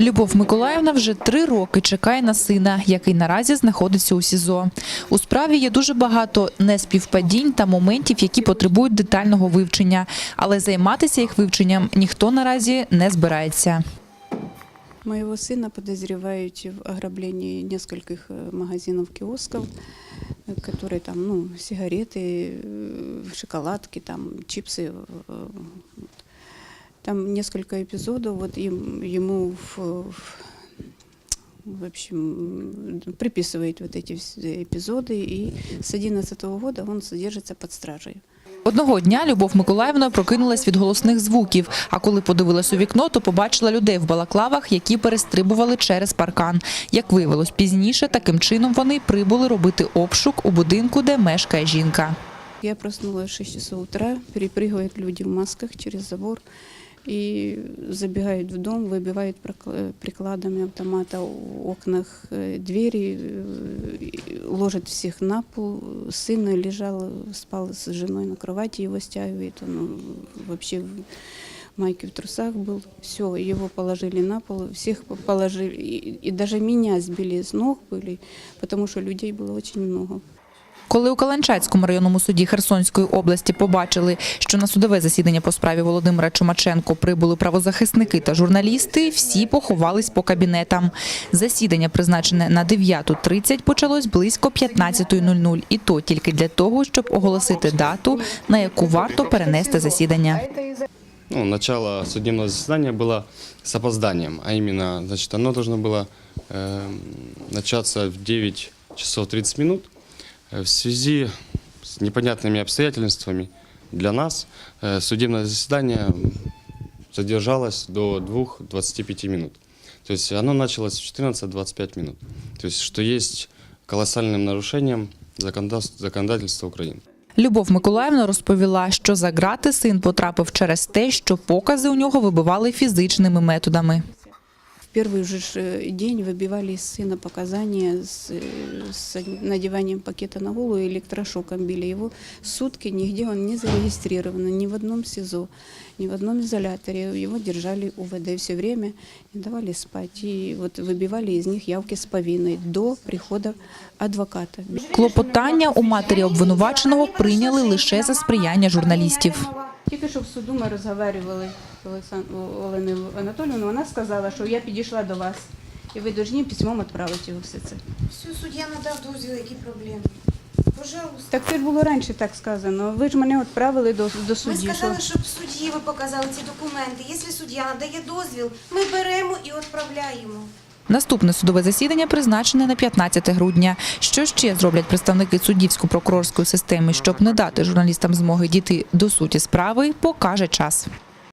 Любов Миколаївна вже три роки чекає на сина, який наразі знаходиться у СІЗО. У справі є дуже багато неспівпадінь та моментів, які потребують детального вивчення, але займатися їх вивченням ніхто наразі не збирається. Моего сына подозревают в ограблении нескольких э, магазинов, киосков, э, которые там, ну, сигареты, э, шоколадки, там, чипсы. э, вот. Там несколько эпизодов, вот им, ему в, в- в общем, м, приписывают вот эти все эпизоды, и с 2011 года он содержится под стражей. Одного дня Любов Миколаївна прокинулась від голосних звуків, а коли подивилась у вікно, то побачила людей в балаклавах, які перестрибували через паркан. Як виявилось пізніше, таким чином вони прибули робити обшук у будинку, де мешкає жінка. Я проснулась в 6 часов утра, перепрыгивают люди в масках через забор и забегают в дом, выбивают прокла- прикладами автомата в окнах э, двери, э, и ложат всех на пол. Сын лежал, спал с женой на кровати, его стягивает, он э, вообще в майке в трусах был. Все, его положили на пол, всех по- положили, и, и даже меня сбили с ног были, потому что людей было очень много. Коли у Каланчацькому районному суді Херсонської області побачили, що на судове засідання по справі Володимира Чумаченко прибули правозахисники та журналісти, всі поховались по кабінетам. Засідання, призначене на 9.30, почалось близько 15.00. І то тільки для того, щоб оголосити дату, на яку варто перенести засідання. Ну, начало судебного заседания было с опозданием, а именно, значит, оно должно было э, начаться в 9 часов 30 минут. Э, В связи с непонятными обстоятельствами для нас э, судебное заседание задержалось до 2-25 минут. То есть оно началось в 14-25 минут. То есть что есть колоссальным нарушением законодавств- законодательства Украины. Любов Миколаївна розповіла, що за грати син потрапив через те, що покази у нього вибивали фізичними методами. В первый же ж, э, день выбивали из сына показания с, э, с надеванием пакета на голову и электрошоком били. Его сутки нигде он не зарегистрирован, ни в одном СИЗО, ни в одном изоляторе. Его держали УВД все время, не давали спать. И вот выбивали из них явки с повинной до прихода адвоката. Клопотання у матері обвинуваченого прийняли лише за сприяння журналістів. Тільки що в суду ми розговорювали з Олександ- Оленою Анатоліївною, вона сказала, що я підійшла до вас, і ви повинні письмом відправити його все це. Все, суддя надав дозвіл, які проблеми. Пожалуйста. Так це ж було раніше так сказано. Ви ж мене відправили до, до Ми судді. Що... сказали, щоб судді ви показали ці документи. Якщо суддя надає дозвіл, ми беремо і відправляємо. Наступне судове засідання призначене на 15 грудня. Що ще зроблять представники суддівсько-прокурорської системи, щоб не дати журналістам змоги дійти до суті справи, покаже час.